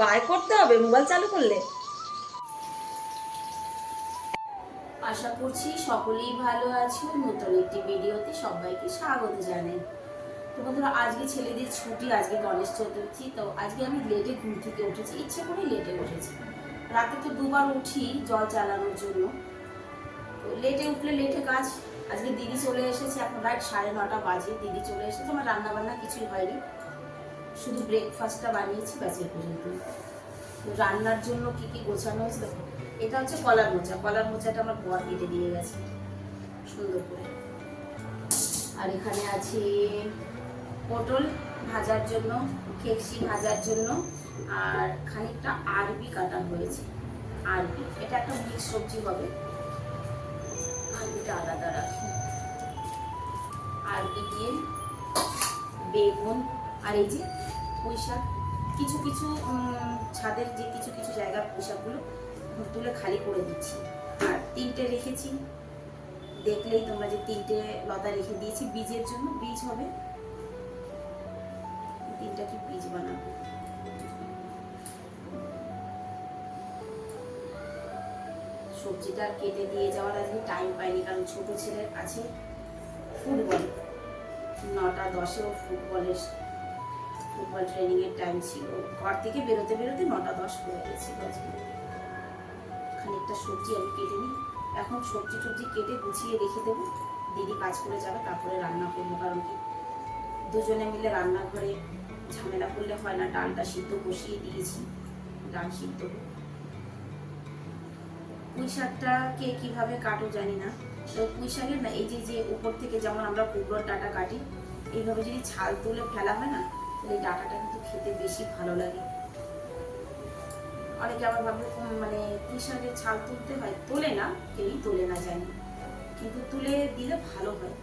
By করতে হবে mobile চালু করলে? আশা করছি সকলেই ভালো আছো। নতুন একটি ভিডিওতে সবাইকে স্বাগত জানাই। তো বন্ধুরা, আজকে ছেলেদের ছুটি, আজকে গণেশ চতুর্থী, তো আজকে আমি লেটে ঘুম থেকে উঠেছি, ইচ্ছে করে লেটে উঠেছি। রাতে তো দুবার উঠি জল চালানোর জন্য। তো লেটে উঠলে লেটে কাজ। আজকে দিদি চলে এসেছে, এখন রাত সাড়ে নটা বাজে, দিদি চলে এসেছে, আমার রান্না বান্না কিছুই হয়নি। শুধু ব্রেকফাস্টটা বানিয়েছি, ব্যাস এই পর্যন্ত। রান্নার জন্য কি কি গোছানো হয়েছে দেখো। এটা হচ্ছে কলার মোচা। কলার মোচাটা আমার বর কেটে দিয়ে গেছে। সুন্দর করে। আর এখানে আছে পটল ভাজার জন্য খেকসি ভাজার জন্য, আর খানিকটা আরবি কাটা হয়েছে। আরবি। এটা একটা মিক্স সবজি হবে। আরবিটা আলাদা রাখি। আরবি দিয়ে বেগুন আর এই যে পুঁইশাক, কিছু কিছু ছাদের যে কিছু কিছু জায়গার পুঁইশাকগুলো তুলে খালি করে দিচ্ছি। আর তিনটে রেখেছি। দেখলেই তোমরা যে তিনটে লতা রেখে দিয়েছি বীজের জন্য। বীজ হবে। তিনটা কি বীজ বানাবো? সবজিটা কেটে দিয়ে যাওয়ার আজকে টাইম পাইনি, কারণ ছোট ছেলের আছে। ফুটবল। নটা দশেও ফুটবলের ফুটবল ট্রেনিং এর টাইম ছিল। ঘর থেকে বেরোতে বেরোতে নটা দশ হয়ে গেছিল খানিকটা সবজি আমি কেটে নিই। এখন সবজি টবজি কেটে গুছিয়ে রেখে দেবো। দিদি কাজ করে যাবে, তারপরে রান্না করব। কারণ কি? দুজনে মিলে রান্নাঘরে ঝামেলা করলে হয় না। ডালটা সিদ্ধ বসিয়ে দিয়েছি, ডাল সিদ্ধ। পুঁই শাকটা কে কীভাবে কাটো জানি না। তো পুঁই শাকের না, এই যে যে উপর থেকে যেমন আমরা কুমড়োর ডাটা কাটি, এইভাবে যদি ছাল তুলে ফেলা হয় না এই ডাটাটা কিন্তু খেতে বেশি ভালো লাগে। অনেকে আবার উম, মানে পুঁই শাকের ছাল তুলতে হয় তোলে না কেউই তোলে না জানি। কিন্তু তুলে দিলে ভালো হয়।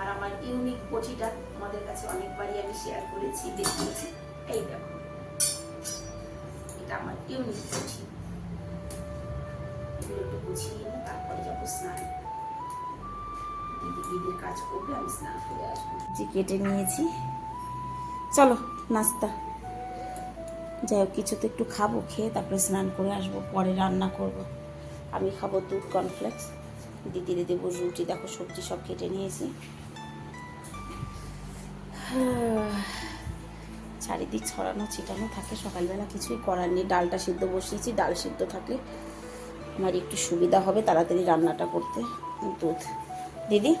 আর আমার ইউনিক পটিটা আমাদের কাছে অনেকবারই আমি শেয়ার করেছি দেখিয়েছি এই দেখো। এটা আমার ইউনিক এগুলো একটু গুছিয়ে তারপরে যাব স্নান। দিদি দিদির কাজ করবে আমি স্নান করে আসব। যে কেটে নিয়েছি চলো নাস্তা। যাই হোক কিছু তো একটু খাব খেয়ে তারপরে স্নান করে আসব পরে রান্না করব। আমি খাব দুধ কর্নফ্লেক্স দিদিরে দেবো রুটি দেখো সবজি সব কেটে নিয়েছি। চারিদিক ছড়ানো ছিটানো থাকে সকালবেলা কিছুই করার নেই। ডালটা সিদ্ধ বসিয়েছি ডাল সিদ্ধ থাকলে আমার একটু সুবিধা হবে তাড়াতাড়ি রান্নাটা করতে। দুধ। দিদি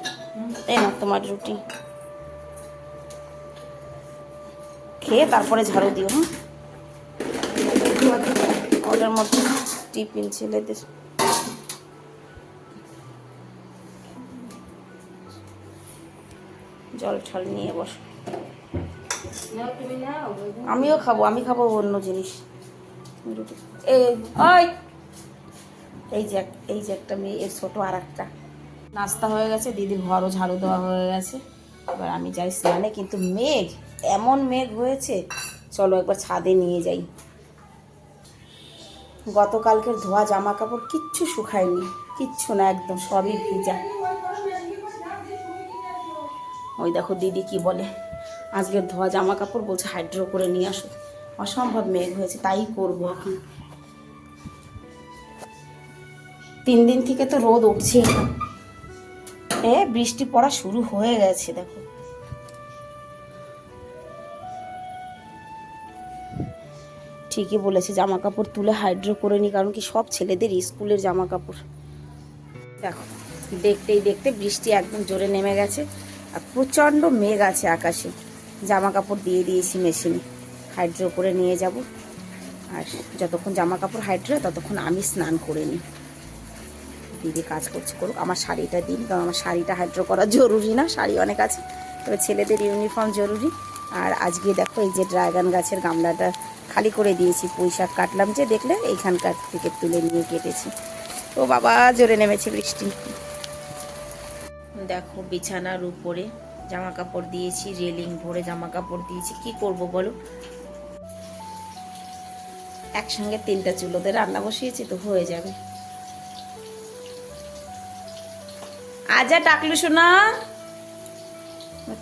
তাই না তোমার রুটি। খেয়ে তারপরে ঝাড়ু দিও ওটার মধ্যে টিফিন ছেলেদের। জল ঠল নিয়ে বস। আমিও খাব, আমি খাব অন্য জিনিস। এই এই যে এই যে একটা মেয়ে, এর ছোটো আর একটা। নাস্তা হয়ে গেছে, দিদির ঘরও ঝাড়ু দেওয়া হয়ে গেছে। এবার আমি যাই স্নানে, কিন্তু মেঘ এমন মেঘ হয়েছে, চলো একবার ছাদে নিয়ে যাই। গতকালকের ধোয়া জামা কাপড় কিচ্ছু শুকায়নি, কিচ্ছু না, একদম সবই ভিজা। ওই দেখো দিদি কি বলে, আজকের ধোয়া জামা কাপড় বলছে হাইড্রো করে নিয়ে আসো। অসম্ভব মেঘ হয়েছে, তাই করব এখন। তিন দিন থেকে তো রোদ উঠছে এ, বৃষ্টি পড়া শুরু হয়ে গেছে, দেখো। ঠিকই বলেছে জামা কাপড় তুলে হাইড্রো করে নি, কারণ কি সব ছেলেদের স্কুলের জামা কাপড় দেখো, দেখতেই দেখতে বৃষ্টি একদম জোরে নেমে গেছে, আর প্রচণ্ড মেঘ আছে আকাশে। জামা কাপড় দিয়ে দিয়েছি মেশিনে হাইড্রো করে নিয়ে যাব। আর যতক্ষণ জামা কাপড় হাইড্রো ততক্ষণ আমি স্নান করে নিই। দিদি কাজ করছে, করুক, আমার শাড়িটা দিন, কারণ আমার শাড়িটা হাইড্রো করা জরুরি না, শাড়ি অনেক আছে, তবে ছেলেদের ইউনিফর্ম জরুরি। আর আজকে দেখো, এই যে ড্রাগন গাছের গামলাটা খালি করে দিয়েছি পুঁই শাক কাটলাম যে দেখলে এইখানকার থেকে তুলে নিয়ে কেটেছি। ও বাবা জোরে নেমেছে বৃষ্টি। দেখো বিছানার উপরে জামা কাপড় দিয়েছি রেলিং ভরে জামা কাপড় দিয়েছি। কি করব বলো? একসঙ্গে তিনটা চুলোতে রান্না বসিয়েছি তো হয়ে যাবে। আজা টাকলু শোনা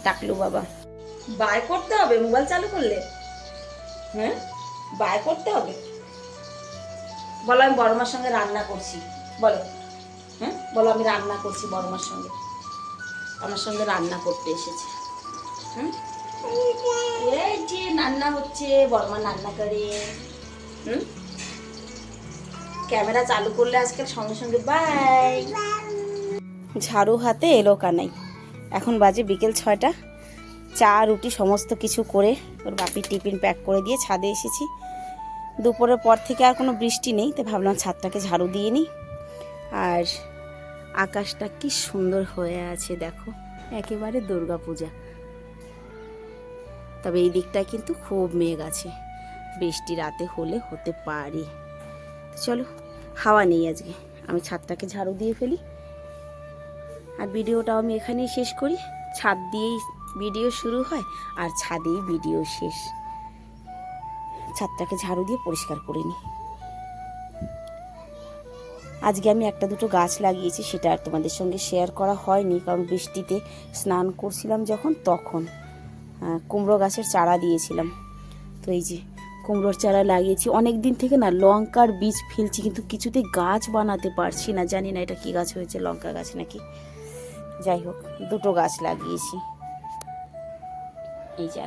টাকলু বাবা। বাই করতে হবে মোবাইল চালু করলে? হ্যাঁ? বার করতে হবে? বলো, আমি বড় মার সঙ্গে রান্না করছি। বলো। হ্যাঁ? বলো, আমি রান্না করছি বড় মার সঙ্গে। আমার সঙ্গে রান্না করতে এসেছে। হুম? যে রান্না হচ্ছে বড় মা রান্না করে। হুম? ক্যামেরা চালু করলে আজকাল সঙ্গে সঙ্গে বাই। ঝাড়ু হাতে এলো কানাই। এখন বাজে বিকেল ছয়টা। চা, রুটি, সমস্ত কিছু করে ওর বাপির টিফিন প্যাক করে দিয়ে ছাদে এসেছি। দুপুরের পর থেকে আর কোনো বৃষ্টি নেই তো ভাবলাম ছাদটাকে ঝাড়ু দিয়ে নিই। আর আকাশটা কি সুন্দর হয়ে আছে দেখো, একেবারে দুর্গা পূজা। তবে এই দিকটায় কিন্তু খুব মেঘ আছে, বৃষ্টি রাতে হলে হতে পারে। চলো, হাওয়া নেই আজকে, আমি ছাদটাকে ঝাড়ু দিয়ে ফেলি। আর ভিডিওটাও আমি এখানেই শেষ করি। ছাদ দিয়েই ভিডিও শুরু হয়, আর ছাদেই ভিডিও শেষ। ছাদটাকে ঝাড়ু দিয়ে পরিষ্কার করে নিই আজকে আমি একটা দুটো গাছ লাগিয়েছি, সেটা আর তোমাদের সঙ্গে শেয়ার করা হয়নি, কারণ বৃষ্টিতে স্নান করছিলাম যখন, তখন কুমড়ো গাছের চারা দিয়েছিলাম। তো এই যে কুমড়োর চারা লাগিয়েছি অনেক দিন থেকে না লঙ্কার বীজ ফেলছি, কিন্তু কিছুতেই গাছ বানাতে পারছি না, জানি না এটা কি গাছ হয়েছে, লঙ্কা গাছ নাকি। যাই হোক, দুটো গাছ লাগিয়েছি। এই যে